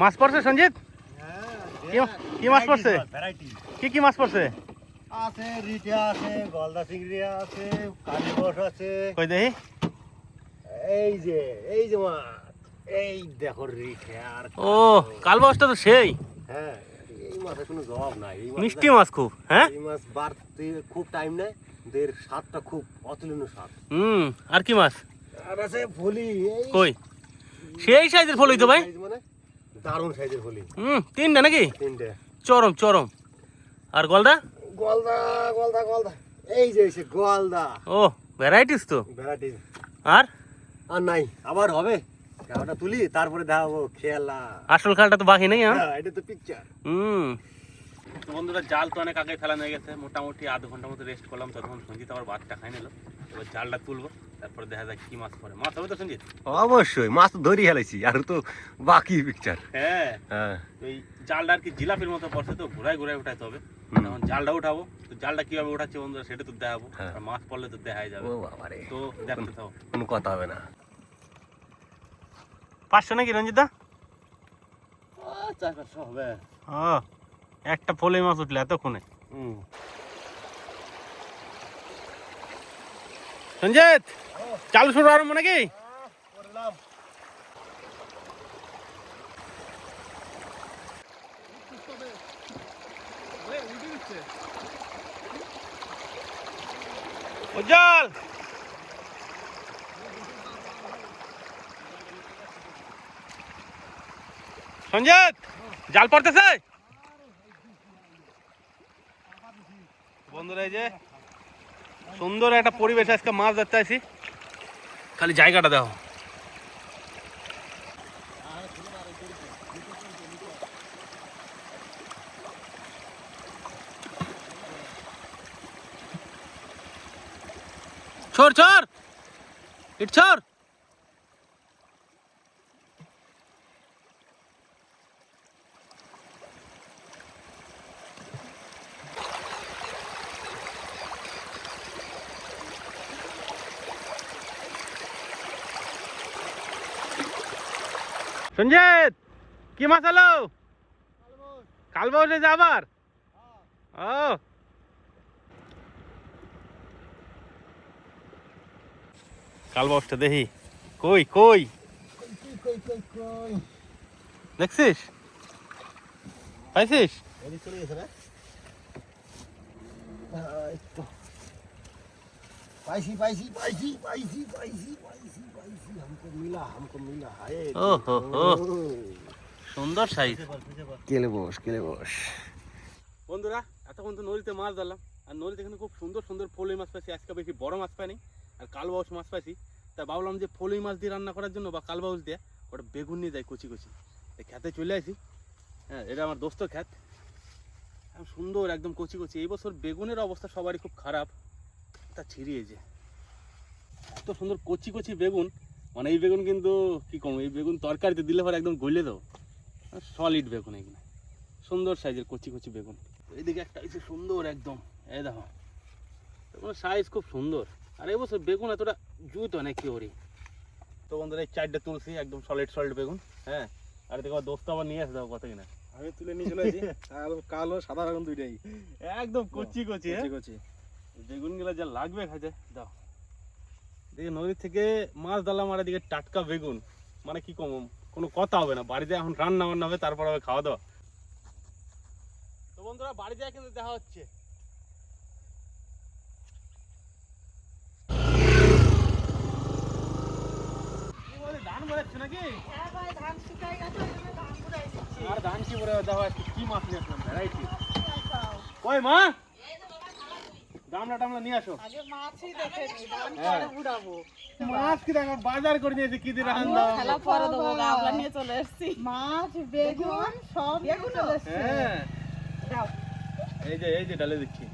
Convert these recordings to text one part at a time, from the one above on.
মাছ পড়ছে সঞ্জিত? হ্যাঁ কি- মাছ পড়ছে? কি কি মাছ পড়ছে? আছে রিটা আছে গলদা চিংড়ি আছে কালীবস আছে। কই দেখি এই যে এই যে মাছ। এই দেখো রিঠে আর ও কালবাসটা তো সেই। হ্যাঁ এই মাছের কোনো জবাব নাই। মিষ্টি মাছ খুব হ্যাঁ? এই মাছ বাড়তে খুব টাইম নেয় দের স্বাদটা খুব অতুলনীয় স্বাদ। হুম আর কি মাছ? আর আছে ফলি কই? সেই সাইজের ফলই তো ভাই। মানে দারুণ সাইজের ফলি। হুম তিনটা নাকি? তিনটে। চরম চরম। আর গলদা? গলদা গলদা গলদা। এই যে এসে গলদা। ও ভ্যারাইটিস তো। ভ্যারাইটি আর? আর নাই আবার হবে। ওটা তুলি তারপরে দেখাবো খেলা। আসল খেলাটা তো বাকি নেই হ্যাঁ? হ্যাঁ, এটা তো পিকচার হুম। তো বন্ধুরা জাল তো অনেক আগে ফেলানো হয়ে গেছে। মোটামুটি আধ ঘণ্টার মতো রেস্ট করলাম তখন সঞ্জিত আবার ভাতটা খাই নিল। এবার জালটা তুলবো। তারপরে দেখা যাক কি মাছ পড়ে। মাছ হবে তো সঞ্জিত? অবশ্যই মাছ তো ধরি হেলাইছি আর তো বাকি পিকচার হ্যাঁ হ্যাঁ। ওই জালটা আর কি জিলাপির মতো পড়ছে তো ঘুরায় ঘুরায় উঠাইতে হবে। এখন জালটা উঠাবো তো জালটা কীভাবে উঠাচ্ছে বন্ধুরা সেটা তো দেখাবো হ্যাঁ। আর মাছ পড়লে তো দেখাই যাবে। ও বাবারে তো দেখতে থাকো কোনো কথা হবে না। পাঁচশো নাকি রঞ্জিতা? চার পাঁচশো হবে। ও একটা ফলে মাছ উঠলে এতক্ষণে। হুম। সঞ্জিত চালু শুরু আরম্ভ নাকি? উজ্জ্বল। সঞ্জিত জাল পড়তেছে? বন্ধুরা এই যে সুন্দর একটা পরিবেশ আজকে মাছ ধরতে আসি খালি জায়গাটা দেখো छोर छोर इट छोर সঞ্জিত কি মাছ হলো কালবাউসে যাবার ও। কালবাউসটা দেখি। কই কই? কই কই কই দেখছিস? পাইছিস? চলে গেছে পাইছি পাইছি পাইছি পাইছি পাইছি পাইছি পাইছি हमको मिला हमको मिला हाय ও হো হো সুন্দর সাইজ কেলে বস কেলে বস বন্ধুরা এতক্ষণ তো নদীতে মাছ ধরলাম আর নদীতে এখানে খুব সুন্দর সুন্দর ফলই মাছ পাইছি আজকে বেশি বড় মাছ পাইনি আর কালবাউস মাছ পাইছি তা ভাবলাম যে ফলই মাছ দিয়ে রান্না করার জন্য বা কালবাউস দিয়ে ওটা বেগুন নিয়ে যাই কচি কচি এই খেতে চলে আসি হ্যাঁ এটা আমার দোস্ত খ্যাত একদম সুন্দর একদম কচি কচি এই বছর বেগুনের অবস্থা সবারই খুব খারাপ তা ছিঁড়িয়েছে এত সুন্দর কচি কচি বেগুন। মানে এই বেগুন কিন্তু কি কম এই বেগুন তরকারিতে দিলে পরে একদম গলে দাও সলিড বেগুন এগুলো। সুন্দর সাইজের কচি কচি বেগুন। এইদিকে একটা হয়েছে সুন্দর একদম। এই দেখো। বেগুনের সাইজ খুব সুন্দর। আর এবছর বেগুন এতটা জুত অনেক কি ওরি তো বন্ধুরা এই চারটে তুলসি একদম সলিড সলিড বেগুন। হ্যাঁ? আর দেখো দোস্ত আবার নিয়ে আসে দাও কত কিনা। আমি তুলে নিয়ে চলে আসি। কালো সাদা বেগুন দুইটাই। একদম কচি কচি হ্যাঁ? যা লাগবে খাইতে দাও। দেখে নদী থেকে মাছ দিলাম আর এদিকে টাটকা বেগুন। মানে কি কম কোনো কথা হবে না। বাড়িতে এখন রান্না বান্না হবে তারপর হবে খাওয়া দাওয়া। তো বন্ধুরা বাড়ি যায় কিন্তু দেখা হচ্ছে। ধান বেরোচ্ছে নাকি? হ্যাঁ ভাই ধান শুকাই গেছে ওই জন্য ধান পুরাই দিচ্ছি। আর ধান কি বলে কি মাছ নিয়ে আসলাম ভ্যারাইটি। ওই মা? গামলা টামলা নিয়ে আসো। হ্যাঁ। উড়াবো। মাছ কি দেখো বাজার করে নিয়েছে কি দিয়ে রান্না দাও খেলা পরে দেবো গাবলা নিয়ে চলে এসেছি। মাছ বেগুন সব বেগুন চলে হ্যাঁ। এই যে এই যে ডালে দিচ্ছি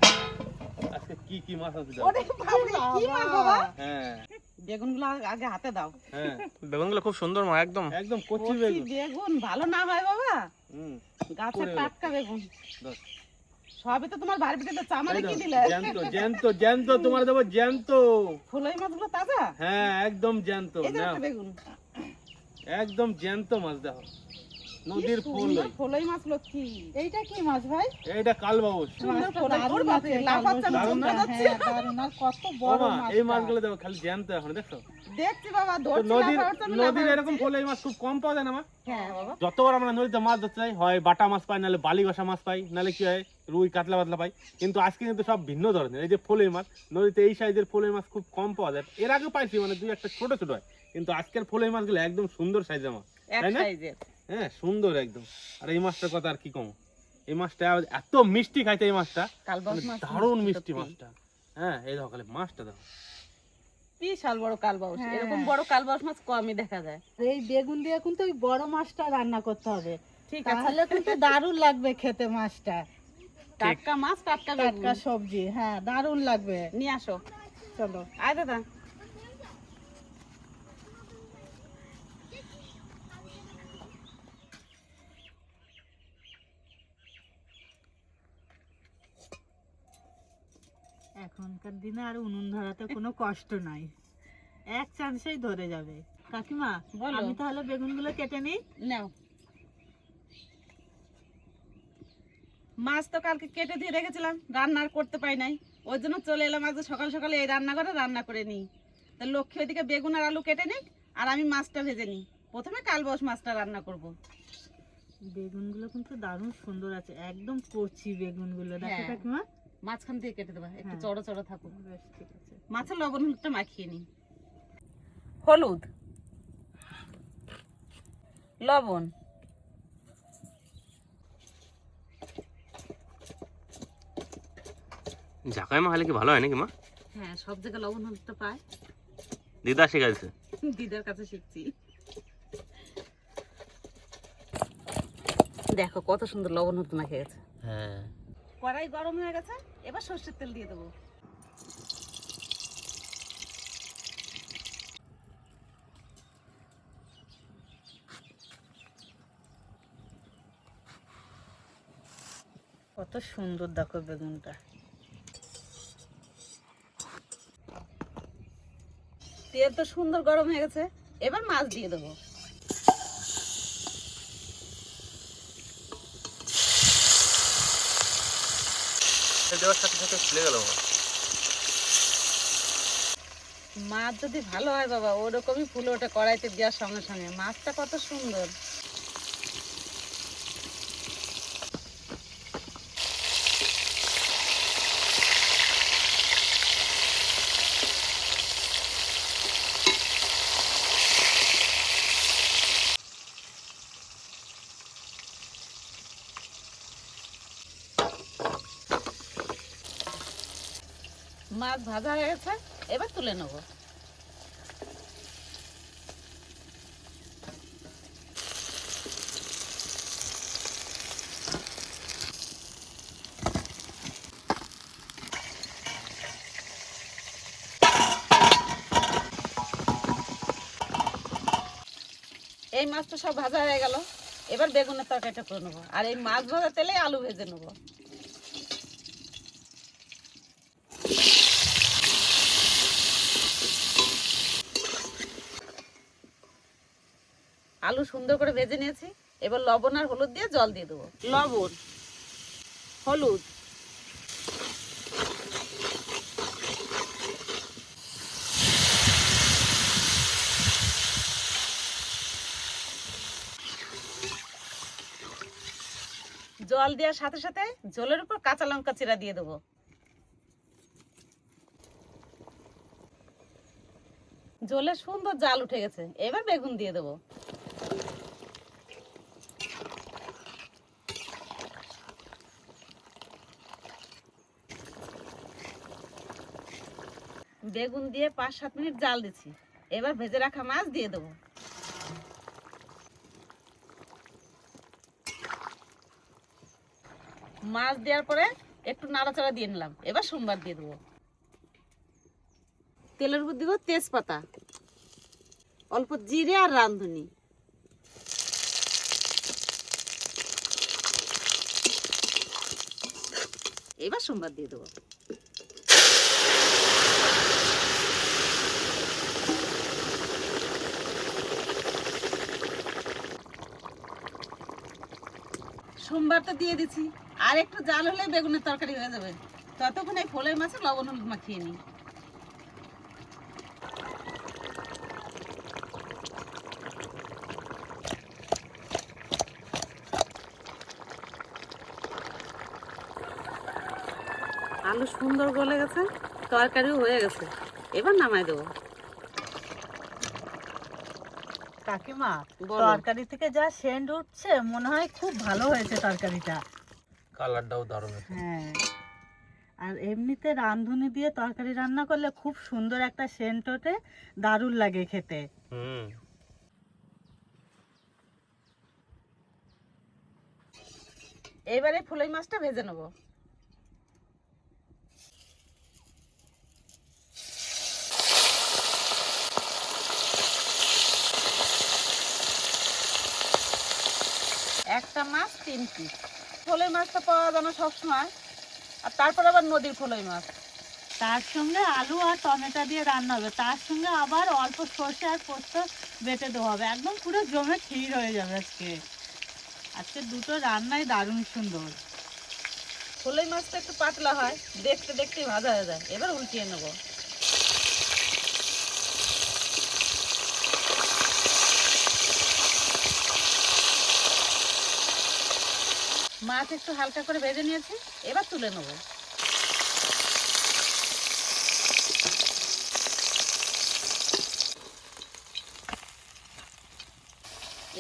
আজকে কি কি মাছ আছে দাও ওরে বাপরে, কি মাছ বাবা? হ্যাঁ। বেগুনগুলো আগে হাতে দাও। হ্যাঁ। বেগুনগুলো খুব সুন্দর মা একদম। একদম কচি বেগুন। বেগুন ভালো না হয় বাবা? হুম। গাছের টাটকা বেগুন। সবই তো তোমার বাড়ির ভিতরে চামারে এই কি দিলে। জ্যান্ত জ্যান্ত জ্যান্ত তোমার দেবো জ্যান্ত। ফুলই মাছগুলো তাজা? হ্যাঁ একদম জ্যান্ত একদম জ্যান্ত মাছ দেখো। নদীর ফুল। মাছ লক্ষ্মী। এইটা কি মাছ ভাই? এইটা কালবাউস। ফলই আর কত বড় মাছ এই মাছগুলো দেখো খালি জ্যান্ত এখন দেখছ? দেখছি বাবা নদীর নদীর এরকম। মাছ খুব কম পাওয়া যায় না মা? হ্যাঁ যতবার আমরা নদীতে মাছ ধরতে যাই হয় বাটা মাছ পাই নাহলে বালি গসা মাছ পাই নাহলে কি হয় রুই কাতলা পাতলা পাই। কিন্তু আজকে কিন্তু সব ভিন্ন ধরনের এই যে ফলে মাছ নদীতে এই সাইজের ফলে মাছ খুব কম পাওয়া যায়। এর আগে পাইছি মানে দুই একটা ছোট ছোট হয়। কিন্তু আজকের ফলে মাছগুলো একদম সুন্দর সাইজের মাছ তাই না? হ্যাঁ সুন্দর একদম। আর এই মাছটার কথা আর কি কম? এই মাছটা এত মিষ্টি খাইতে এই মাছটা। মানে মাছ দারুণ মিষ্টি মাছটা। হ্যাঁ এই দেখো খালি মাছটা দেখো। বিশাল বড় কালবাউস হ্যাঁ। এরকম বড় কালবাউস মাছ কমই দেখা যায়। এই বেগুন দিয়ে কিন্তু ওই বড় মাছটা রান্না করতে হবে। ঠিক আছে। তাহলে কিন্তু দারুণ লাগবে খেতে মাছটা। টাটকা মাছ টাটকা টাটকা টাটকা সবজি হ্যাঁ দারুণ লাগবে। নিয়ে আসো। চলো। আয় দাদা। এখনকার দিনে আর উনুন ধরাতে কোনো কষ্ট নাই। এক চান্সেই ধরে যাবে। কাকিমা বলো। আমি তাহলে বেগুনগুলো কেটে নিই? নাও। মাছ তো কালকে কেটে দিয়ে রেখেছিলাম রান্না আর করতে পাই নাই। ওই জন্য চলে এলাম আজ সকাল সকালে এই রান্না করে রান্না করে নিই। তা লক্ষ্মী ওইদিকে বেগুন আর আলু কেটে নিক আর আমি মাছটা ভেজে নিই। প্রথমে কালবস মাছটা রান্না করব। বেগুনগুলো কিন্তু দারুণ সুন্দর আছে একদম কচি বেগুনগুলো। দেখো হ্যাঁ। কাকিমা মাঝখান থেকে কেটে দেবা একটু চড়া চড়া চড়ো থাকুক। বেশ ঠিক আছে। মাছের লবণ হলুদটা মাখিয়ে নিই। হলুদ। লবণ। ঝাঁকায় মা হলে কি ভালো হয় নাকি মা? হ্যাঁ সব জায়গায় লবণ হলুদটা পায়। দিদা শিখাইছে। দিদার কাছে শিখছি। দেখো কত সুন্দর লবণ হলুদ মাখে গেছে। হ্যাঁ। কড়াই গরম হয়ে গেছে? এবার সর্ষের তেল দিয়ে দেবো। কত সুন্দর দেখো বেগুনটা। তেল তো সুন্দর গরম হয়ে গেছে। এবার মাছ দিয়ে দেবো। দেওয়ার সাথে সাথে খুলে গেল মাছ যদি ভালো হয় বাবা, ওরকমই ফুল ওটা কড়াইতে দেওয়ার সঙ্গে সঙ্গে। মাছটা কত সুন্দর। মাছ ভাজা হয়ে গেছে এবার তুলে নেব। এই মাছটা সব ভাজা হয়ে গেল। এবার বেগুনের তরকারিটা করে নেব। আর এই মাছ ভাজা তেলে আলু ভেজে নেব। আলু সুন্দর করে ভেজে নিয়েছি। এবার লবণ আর হলুদ দিয়ে জল দিয়ে দেবো। লবণ হলুদ। জল দেওয়ার সাথে সাথে জলের উপর কাঁচা লঙ্কা চিরা দিয়ে দেবো। জলে সুন্দর জাল উঠে গেছে। এবার বেগুন দিয়ে দেবো। বেগুন দিয়ে পাঁচ সাত মিনিট জাল দিচ্ছি এবার ভেজে রাখা মাছ দিয়ে দেবো। মাছ দেওয়ার পরে একটু নাড়াচাড়া দিয়ে নিলাম। এবার সোমবার দিয়ে দেবো। তেলের উপর দিব তেজপাতা, অল্প জিরে আর রাঁধুনি। এবার সোমবার দিয়ে দেবো। সোমবার তো দিয়ে দিছি। আর একটু জাল হলে বেগুনের তরকারি হয়ে যাবে। ততক্ষণ এই ফলের মাছে লবণ হলুদ মাখিয়ে নিই। আলু সুন্দর গলে গেছে, তরকারিও হয়ে গেছে। এবার নামাই দেবো। কাকিমা তরকারি থেকে যা সেন্ট উঠছে মনে হয় খুব ভালো হয়েছে তরকারিটা। কালারটাও দারুণ হ্যাঁ। আর এমনিতে রাঁধুনি দিয়ে তরকারি রান্না করলে খুব সুন্দর একটা সেন্ট ওঠে দারুণ লাগে খেতে। হুম। এবারে ফুলই মাছটা ভেজে নেব। একটা মাছ তিন পিস। ফলই মাছটা পাওয়া যায় না সবসময়। আর তারপর আবার নদীর ফলই মাছ। তার সঙ্গে আলু আর টমেটো দিয়ে রান্না হবে। তার সঙ্গে আবার অল্প সর্ষে আর পোস্ত বেটে দেওয়া হবে। একদম পুরো জমে ক্ষীর হয়ে যাবে আজকে। আজকে দুটো রান্নাই দারুণ সুন্দর। ফলই মাছটা একটু পাতলা হয়। দেখতে দেখতে ভাজা হয়ে যায়। এবার উল্টিয়ে নেব। মাছ একটু হালকা করে ভেজে নিয়েছি, এবার তুলে নেব।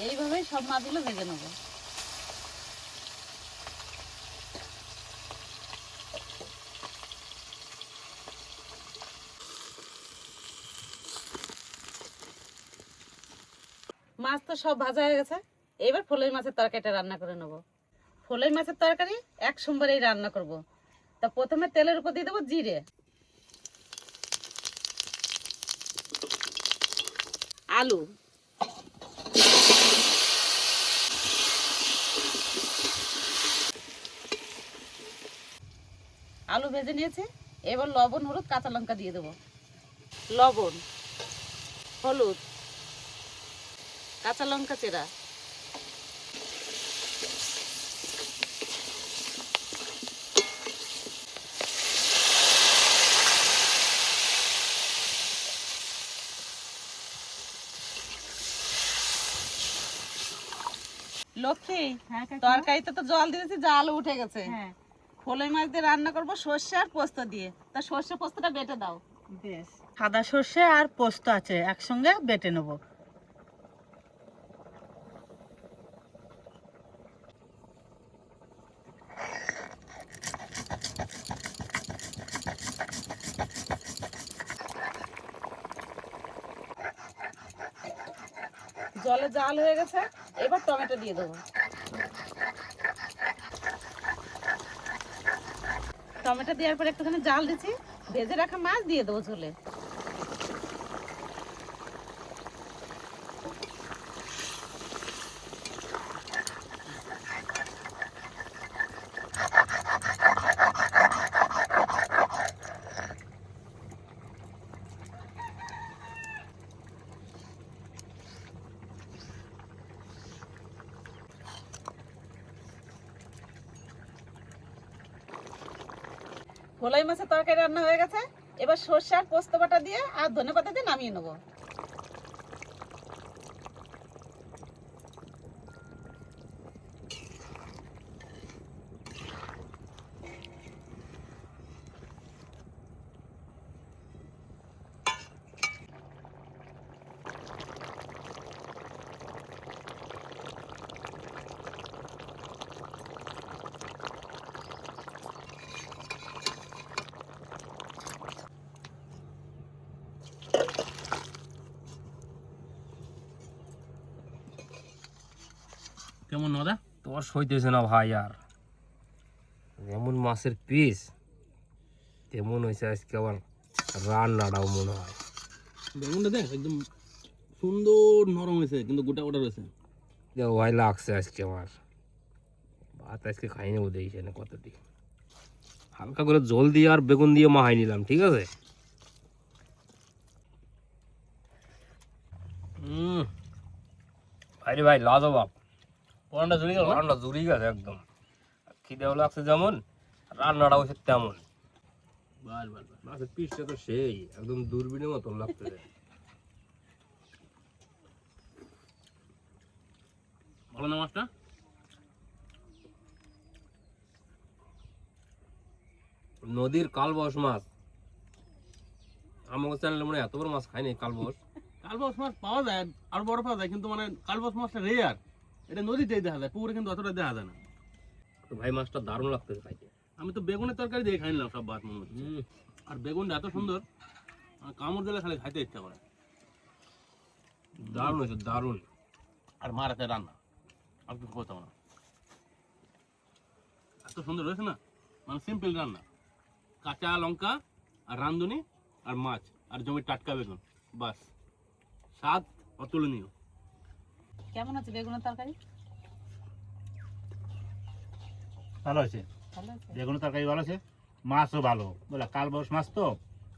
এইভাবেই সব মাছগুলো ভেজে নেব। মাছ তো সব ভাজা হয়ে গেছে, এবার ফলই মাছের তরকারিটা রান্না করে নেব। ফলই মাছের তরকারি, এক সোমবারেই রান্না করব। তা প্রথমে তেলের উপর দিয়ে দেবো জিরে। আলু। আলু ভেজে নিয়েছি। এবার লবণ, হলুদ, কাঁচা লঙ্কা দিয়ে দেবো। লবণ, হলুদ, কাঁচা লঙ্কা চেরা। লক্ষ্মী হ্যাঁ তরকারিতে তো জল দিয়েছি জাল উঠে গেছে। হ্যাঁ। মাছ দিয়ে রান্না করব সর্ষে আর পোস্ত দিয়ে। তা সর্ষে পোস্তটা বেটে দাও। বেশ। সাদা সর্ষে আর পোস্ত আছে একসঙ্গে বেটে নেব। জলে জাল হয়ে গেছে। এবার টমেটো দিয়ে দেবো। টমেটো দেওয়ার পর একটুখানি জাল দিচ্ছি, ভেজে রাখা মাছ দিয়ে দেবো ঝোলে। ফলাই মাছের তরকারি রান্না হয়ে গেছে। এবার সর্ষে আর পোস্ত বাটা দিয়ে আর ধনে পাতা দিয়ে নামিয়ে নেব। কেমন নদা তোর সইতেছে না ভাই আর। যেমন মাছের পিস তেমন হয়েছে আজকে আবার রান্নাটাও মনে হয়। বেগুনটা দেখ একদম সুন্দর নরম হয়েছে কিন্তু গোটা গোটা রয়েছে। যে ভাই লাগছে আজকে আমার। ভাত আজকে খাই নেব দেখি না কতটি। হালকা করে জল দিয়ে আর বেগুন দিয়ে মাহাই নিলাম ঠিক আছে? হুম ভাই রে ভাই লাজবাব। জুড়ে গেল? জুড়ি গেছে একদম। খিদেও লাগছে যেমন রান্নাটা হচ্ছে তেমন। বাস বাস বাস মাছের পিসটা তো সেই একদম দূরবীনের মতন লাগতেছে ভালো না মাছটা? নদীর কালবস মাছ। আমাকে চ্যানেলে মনে হয় এত বড় মাছ খাইনি কালবস। কালবাস মাছ পাওয়া যায় আর বড় পাওয়া যায় কিন্তু মানে কালবাস মাছটা রেয়ার এটা নদীতেই দেখা যায় পুকুরে কিন্তু অতটা দেখা যায় না। তো ভাই মাছটা দারুণ লাগতেছে খাইতে। আমি তো বেগুনের তরকারি দিয়ে খাই নিলাম সব ভাত মনে হচ্ছে আর বেগুনটা এত সুন্দর কামড় দিলে খালি খাইতে ইচ্ছা করে। দারুণ হয়েছে দারুণ। আর মার হাতে রান্না আর কিছু করতাম না। এত সুন্দর হয়েছে না? মানে সিম্পল রান্না। কাঁচা লঙ্কা আর রাঁধুনি আর মাছ আর জমির টাটকা বেগুন বাস। স্বাদ অতুলনীয়। কেমন আছে বেগুনের তরকারি? ভালো আছে? বেগুনের তরকারি ভালো আছে মাছও ভালো। বলে কালবস মাছ তো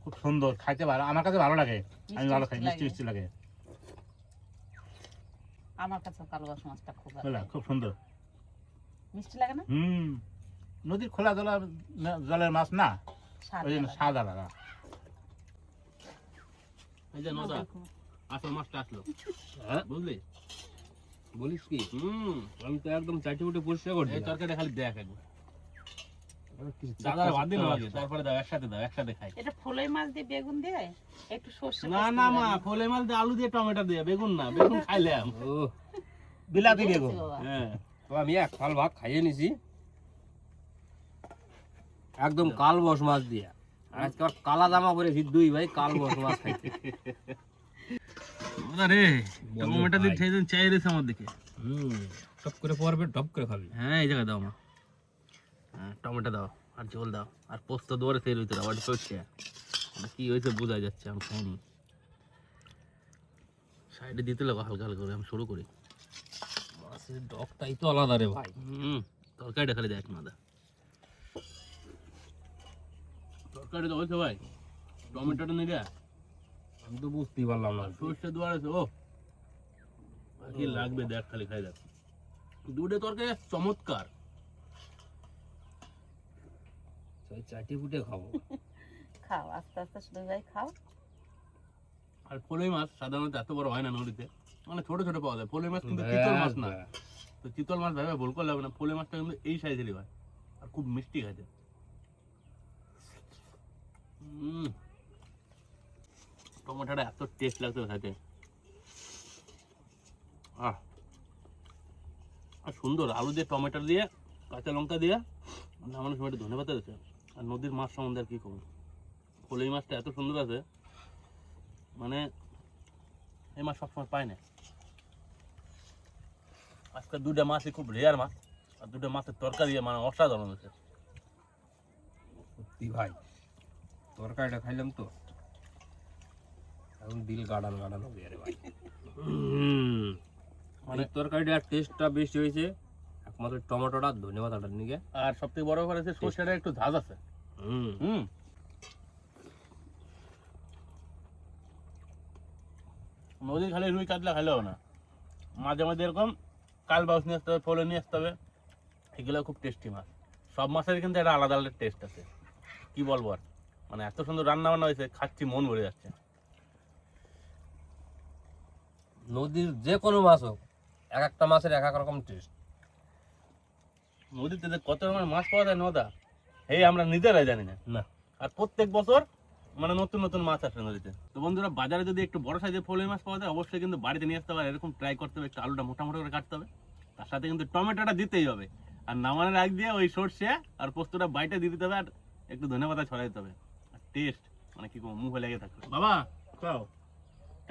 খুব সুন্দর খাইতে ভালো আমার কাছে ভালো লাগে আমি ভালো খাই মিষ্টি মিষ্টি লাগে। আমার কাছে কালবাস মাছটা খুব ভালো খুব সুন্দর। মিষ্টি লাগে না? হুম নদীর খোলা জলের জলের মাছ না ওই জন্য। স্বাদ আলাদা। এই যে নদা আসল মাছটা আসলো। হ্যাঁ বুঝলি? বলিস কি? হুম। আমি তো একদম চাটি উঠে পরিষ্কার করছি এই তরকারিটা খালি দেখ একবার। কিছু দাদা ভাত দিন আগে তারপরে দাও একসাথে দাও একসাথে খাই। এটা ফলই মাছ দিয়ে বেগুন দিয়ে একটু সর্ষে না না মা রান্না। মাছ দিয়ে আলু দিয়ে টমেটো দিয়ে বেগুন না বেগুন খাইলাম ও বিলাতি বেগুন। হ্যাঁ। তো আমি এক ফাল ভাগ খাইয়ে নিছি। একদম কালবস মাছ দিয়া। আর আজকে কালা জামা পরেছি দুই ভাই কালবস মাছ খাইতে। রে টমেটো দিয়ে ভাই। চাই রেছে আমার দিকে। হুম টপ করে পড়বে টপ করে খাবি। হ্যাঁ এই জায়গায় দাও মা। হ্যাঁ টমেটো দাও আর ঝোল দাও আর পোস্ত দুয়ারে তেল হইতে দাও আর কি হয়েছে বোঝা যাচ্ছে আমি খাইনি। সাইডে দিতে লাগো হালকা হালকা করে আমি শুরু করি। ডকটাই তো আলাদা রে ভাই। হুম তরকারিটা খালি দেখ না দা। তরকারি তো হয়েছে ভাই টমেটোটা নিলে আমি তো বুঝতেই পারলাম না। সরষে দুয়ার আছে ও। কি লাগবে দেখ খালি খাই দেখ। দুটো তরকারি চমৎকার। চাটি ফুটে খাব। খাও আস্তে আস্তে শুধু ভাই খাও। আর ফলই মাছ সাধারণত এত বড় হয় না নদীতে। মানে ছোট ছোট পাওয়া যায়। ফলই মাছ কিন্তু চিতল মাছ না। তো চিতল মাছ ভাবে ভুল করলে হবে না। ফলে মাছটা কিন্তু এই সাইজেরই হয়। আর খুব মিষ্টি খাইতে উম। টমেটোটা এত টেস্ট লাগছে খাইতে আহ। আর সুন্দর আলু দিয়ে, টমেটো দিয়ে, কাঁচা লঙ্কা দিয়ে নামানোর সময় ধনে পাতা দিচ্ছে আর নদীর মাছ সম্বন্ধে আর কি করব ফলই মাছটা এত সুন্দর আছে মানে এই মাছ সবসময় পায় না। আজকে দুটা মাছই খুব রেয়ার মাছ, আর দুটো মাছের তরকারি মানে অসাধারণ হয়েছে। সত্যি ভাই, তরকারিটা খাইলাম তো। এখন দিল গাড়ান গাড়ান হবে আরে ভাই। মানে তরকারিটার টেস্টটা বেশি হয়েছে। একমাত্র টমেটোটা ধন্যবাদ আটার নিকে আর সব বড় ব্যাপার আছে সর্ষেটা একটু ঝাঁজ আছে। হুম। হুম। নদীর খালি রুই কাতলা হবে না। মাঝে মাঝে এরকম কাল বাউস নিয়ে আসতে হবে ফলে নিয়ে আসতে হবে। এগুলো খুব টেস্টি মাছ। সব মাছের কিন্তু একটা আলাদা আলাদা টেস্ট আছে। কি বলব আর? মানে এত সুন্দর রান্না বান্না হয়েছে খাচ্ছি মন ভরে যাচ্ছে। নদীর যে কোনো মাছ হোক এক একটা মাছের এক এক রকম টেস্ট নদীতে যে কত রকমের মাছ পাওয়া যায় নদা এই আমরা নিজেরাই জানি না। না। আর প্রত্যেক বছর মানে নতুন নতুন মাছ আসে নদীতে। তো বন্ধুরা বাজারে যদি একটু বড় সাইজের ফলের মাছ পাওয়া যায় অবশ্যই কিন্তু বাড়িতে নিয়ে আসতে হবে। এরকম ট্রাই করতে হবে একটু আলুটা মোটা মোটা করে কাটতে হবে। তার সাথে কিন্তু টমেটোটা দিতেই হবে। আর নামানোর আগ দিয়ে ওই সর্ষে আর পোস্তটা বাইটে দিয়ে দিতে হবে আর একটু ধনে পাতা ছড়াই দিতে হবে। আর টেস্ট মানে কি মুখে লেগে থাকবে। বাবা খাও।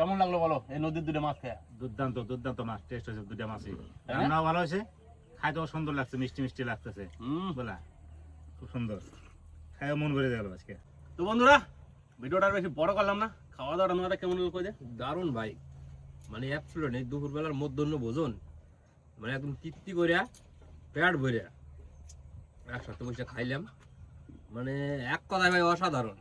কেমন লাগল বলো? এই নদীর দুটো মাছ খেয়ে। দুর্দান্ত দুর্দান্ত মাছ টেস্ট হয়েছে দুটা মাছই। হ্যাঁ? রান্নাও ভালো হয়েছে খাইতেও সুন্দর লাগছে মিষ্টি মিষ্টি লাগতেছে। হুম। বলা খুব সুন্দর। খাইও মন ভরে গেল আজকে। তো বন্ধুরা ভিডিওটা আর বেশি বড় করলাম না। খাওয়া দাওয়া রান্নাটা কেমন কই দে দারুণ ভাই। মানে অ্যাবসুলেট এই দুপুরবেলার মধ্যাহ্ন ভোজন। মানে একদম তৃপ্তি করিয়া পেট ভরিয়া একসাথে বসে খাইলাম। মানে এক কথায় ভাই অসাধারণ।